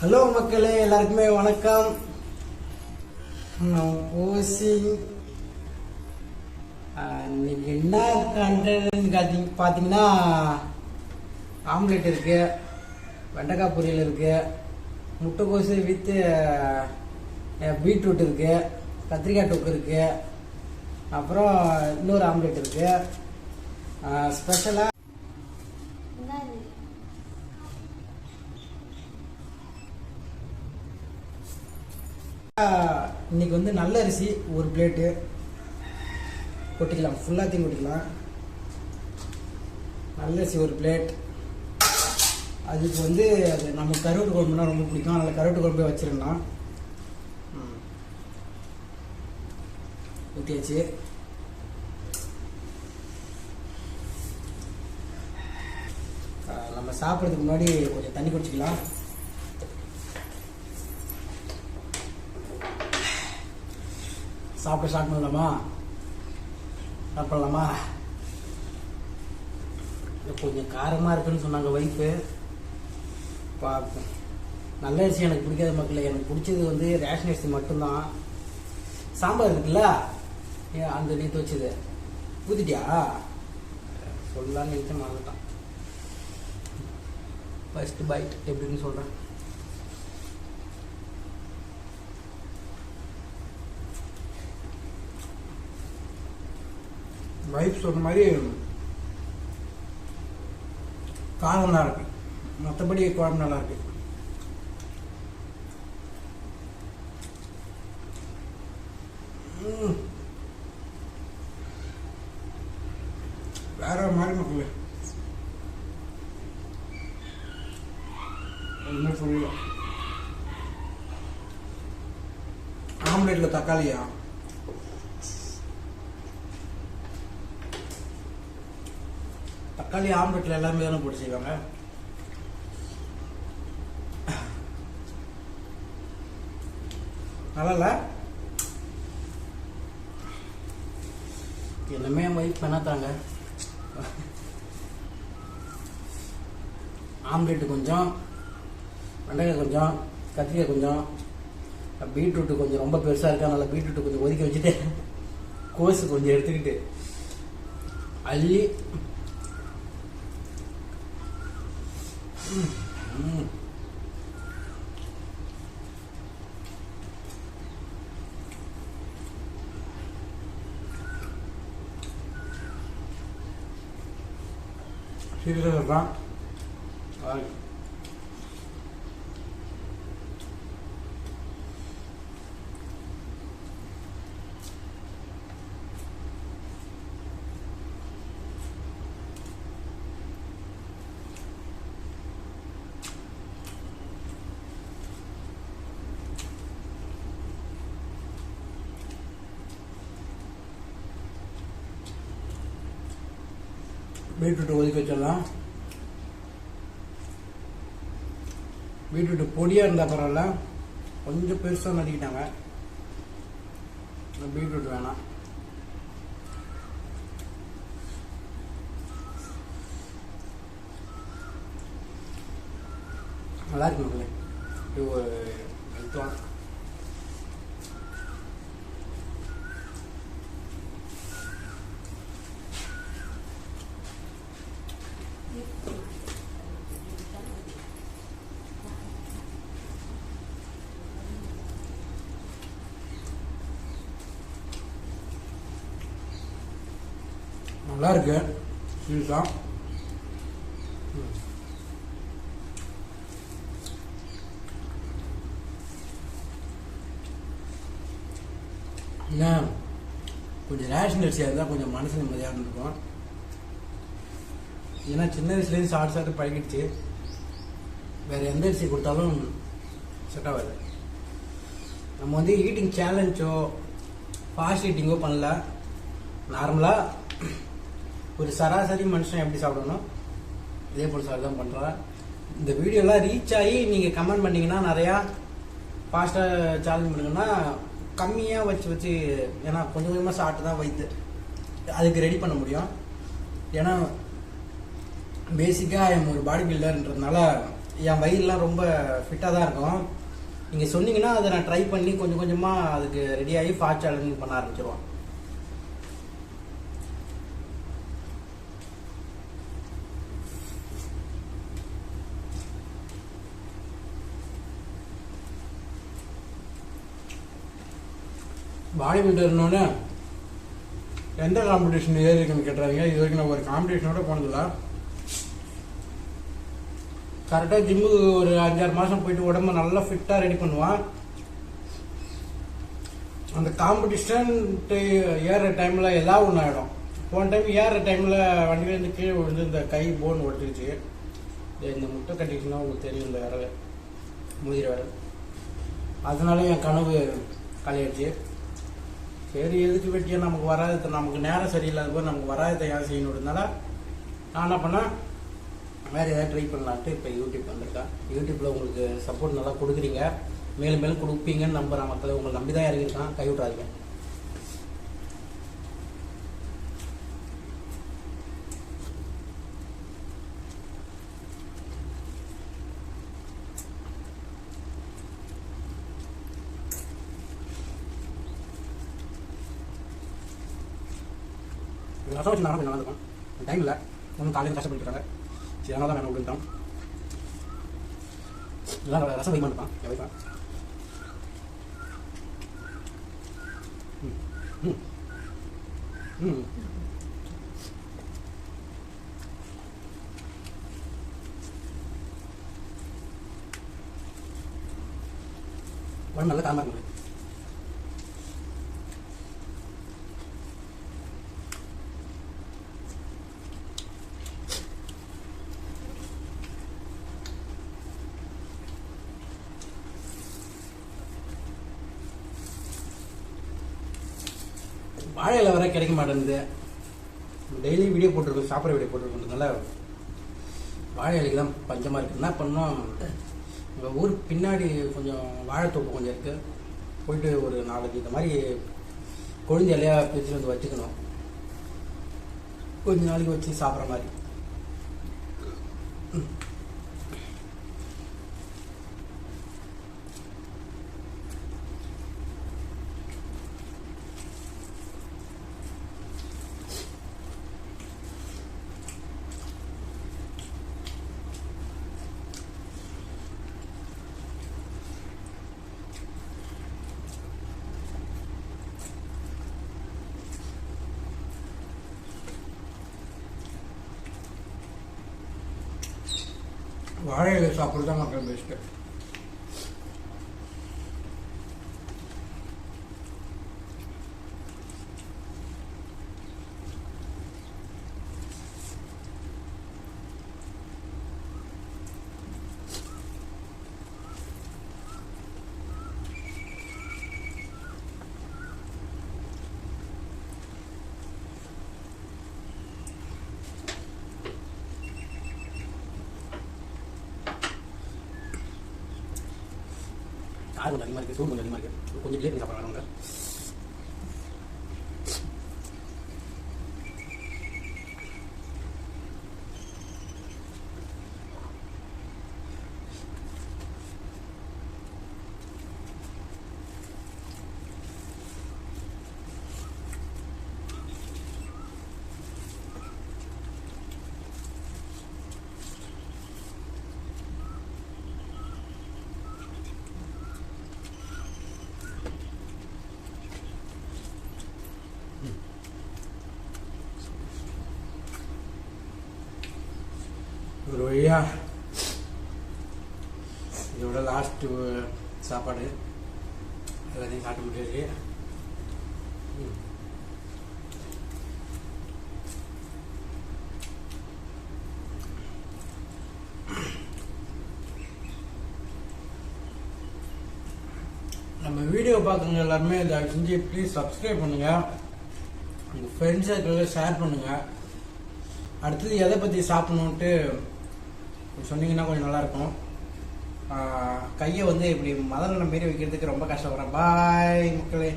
Hello மக்களே எல்லாருக்குமே வணக்கம். ஓசி இன்னைக்கு என்ன கண்டதுன்னு காத்தி- பார்த்தீங்கன்னா ஆம்லெட் இருக்கு வெண்டைக்காய் பொரியல் இருக்கு முட்டைக்கோசு வித்து பீட்ரூட் இருக்கு கத்திரிக்காய் தொக்கு இருக்கு அப்புறம் இன்னொரு ஆம்லெட் இருக்கு. ஸ்பெஷலாக இன்னைக்கு வந்து நல்ல அரிசி ஒரு பிளேட்டு கொட்டிக்கலாம். ஃபுல்லாத்தையும் கொட்டிக்கலாம். நல்ல அரிசி ஒரு பிளேட் அதுக்கு வந்து அது நமக்கு கருவாட்டு குழம்புனா ரொம்ப பிடிக்கும். அதனால் கருவாட்டு குழம்பே வச்சிருந்தோம் ஊற்றியாச்சு நம்ம சாப்பிட்றதுக்கு முன்னாடி கொஞ்சம் தண்ணி குடிச்சிக்கலாம். சாப்பிட்டு ஸ்டார்ட் பண்ணலாமா? ஸ்டார்ட் பண்ணலாமா கொஞ்சம் காரமாக இருக்குன்னு சொன்னாங்க ஒய்ஃபு பார்ப்போம். நல்ல அரிசி எனக்கு பிடிக்காத மக்கள் எனக்கு பிடிச்சது வந்து ரேஷன் அரிசி மட்டும்தான். சாம்பார் இருக்குல்ல? ஏன் அந்த நேற்று வச்சது. ஊற்றிட்டியா சொல்லலான்னு நினச்ச மறந்துட்டான். ஃபஸ்ட்டு பைட் எப்படின்னு சொல்கிறேன் வைஃப் சொன்ன மாதிரி காரம் தான் இருக்கு. மற்றபடி குழம்பு நல்லா இருக்கு. வேற மாதிரி மக்களே ஒன்றுமே சொல்லல ஆம்லேட்டில் தக்காளியா? தக்காளி ஆம்லெட்ல எல்லாமே தானே போட்டு செய்வாங்க நல்லா என்னமே ஒய்ஃப் பண்ணாத்தாங்க ஆம்லெட்டு கொஞ்சம் வெண்டைக்காய் கொஞ்சம் கத்திரிக்காய் கொஞ்சம் பீட்ரூட்டு கொஞ்சம் ரொம்ப பெருசாக இருக்கா அதனால பீட்ரூட்டு கொஞ்சம் ஒதுக்கி வச்சுட்டு கோஸு கொஞ்சம் எடுத்துக்கிட்டு அள்ளி ம், ம். சீரியஸாக இருக்கான் பீட்ரூட் ஒதுக்கி வச்சிடலாம். பீட்ரூட் பொடியாக இருந்தால் பரவாயில்ல. கொஞ்சம் பெருசாக நறுக்கிட்டாங்க. பீட்ரூட் வேணாம். நல்லா இருக்கு மக்களே. இது ஒரு நல்லா இருக்கு. சீரியஸா என்ன கொஞ்சம் ரேஷன் அரிசியாக இருந்தால் கொஞ்சம் மனசு நிம்மதியாக இருந்திருக்கும். ஏன்னா சின்ன வயசுலேருந்து சாப்பிட்டு சாப்பிட்டு பழகிடுச்சு. வேறு எந்த அரிசி கொடுத்தாலும் செட் ஆகாது. நம்ம வந்து ஈட்டிங் சேலஞ்சோ ஃபாஸ்ட் ஈட்டிங்கோ பண்ணல. நார்மலாக ஒரு சராசரி மனுஷன் எப்படி சாப்பிடணும்? இதே போல் சார் தான் பண்ணுறேன் இந்த வீடியோலாம் ரீச் ஆகி நீங்கள் கமெண்ட் பண்ணிங்கன்னா நிறையா ஃபாஸ்ட்டாக சேலஞ்ச் பண்ணுங்கன்னா கம்மியாக வச்சு வச்சு ஏன்னா கொஞ்சம் கொஞ்சமாக சாப்பிட்டு தான் வைத்து அதுக்கு ரெடி பண்ண முடியும். ஏன்னா பேசிக்காக என் ஒரு பாடி பில்டர்ன்றதுனால என் வயிறுலாம் ரொம்ப ஃபிட்டாக தான் இருக்கும். நீங்கள் சொன்னீங்கன்னா அதை நான் ட்ரை பண்ணி கொஞ்சம் கொஞ்சமாக அதுக்கு ரெடியாகி ஃபாஸ்ட் சேலஞ்சிங் பண்ண ஆரம்பிச்சிருவோம். பாடி பில்டர்னோடனே எந்த காம்படிஷன் ஏறி இருக்குன்னு கேட்டுறாங்க இது வரைக்கும் நான் ஒரு காம்படிஷனோட போனதில்லை. கரெக்டாக ஜிம்முக்கு ஒரு அஞ்சாறு மாதம் போயிட்டு உடம்ப நல்லா ஃபிட்டாக ரெடி பண்ணுவான். அந்த காம்படிஷன் ஏறுற டைமில் ஏதாவது ஒன்று ஆகிடும் போன டைம் ஏறுற டைமில் வண்டியிலேருந்து கீழே விழுந்து இந்த கை போன் ஒடுத்துருச்சு இந்த முட்டை கட்டிச்சுன்னா உங்களுக்கு தெரியும் இந்த விரல் முதிர விரல் அதனால என் கனவு கலையாச்சு சரி எதுக்கு வெட்டியா நமக்கு வராத நமக்கு நேரம் சரியில்லாத போது நமக்கு வராத யார் செய்யணுன்றதுனால நான் என்ன பண்ணேன் வேறு ஏதாவது ட்ரை பண்ணலான்ட்டு இப்போ யூடியூப் வந்திருக்கேன் யூடியூப்பில் உங்களுக்கு சப்போர்ட் நல்லா கொடுக்குறீங்க. மேலும் மேலும் கொடுப்பீங்கன்னு நம்புகிறேன் மக்கள் உங்களை நம்பி தான் இறங்கியிருக்கான் கைவிட்றாதீங்க ரசம் வச்சு நல்லா இருக்கும் டைம் இல்லை. ஒன்றும் காலையில் கஷ்டப்பட்டுருக்காங்க சரி அதனால தான் வேணும் விட்டுட்டோம் எல்லாம் ரசம் வைக்க மாட்டான் வைப்பான் ம். ம். உடம்பு நல்லா காரமாக இருக்கும் வாழை இலை வர கிடைக்க மாட்டேங்குது. டெய்லி வீடியோ போட்டிருக்கோம் சாப்பிட்ற வீடியோ போட்டிருக்கோன்றதுனால வாழை இலைக்கு தான் பஞ்சமாக இருக்குது என்ன பண்ணோம்? எங்கள் ஊர் பின்னாடி கொஞ்சம் வாழைத்தோப்பு கொஞ்சம் இருக்குது போயிட்டு ஒரு நாலஞ்சு இந்த மாதிரி கொழுந்து இலையாக பிரித்து வந்து வச்சுக்கணும். கொஞ்ச நாளைக்கு வச்சு சாப்பிட்ற மாதிரி. வாழை இலை சாப்பிட்றது தான் மக்கள் பெஸ்ட்டு காரம் கொஞ்சம் அதிகமாக இருக்குது சூடு கொஞ்சம் அதிகமாக இருக்குது கொஞ்சம் லேட் சாப்பிட்றாங்க ஒரு இதோட லாஸ்ட் சாப்பாடு. எல்லாத்தையும் காட்ட முடியாது நம்ம வீடியோ பார்க்குறவங்க எல்லாருமே தயவு செஞ்சு ப்ளீஸ் சப்ஸ்கிரைப் பண்ணுங்க. உங்கள் ஃப்ரெண்ட்ஸ் சர்க்கிளில் ஷேர் பண்ணுங்க. அடுத்தது எதை பற்றி சாப்பிடணுன்ட்டு சொன்னீங்கன்னா கொஞ்சம் நல்லாயிருக்கும். கையை வந்து இப்படி மதநலம் மாரி வைக்கிறதுக்கு ரொம்ப கஷ்டப்படுறேன். பாய் மக்களே.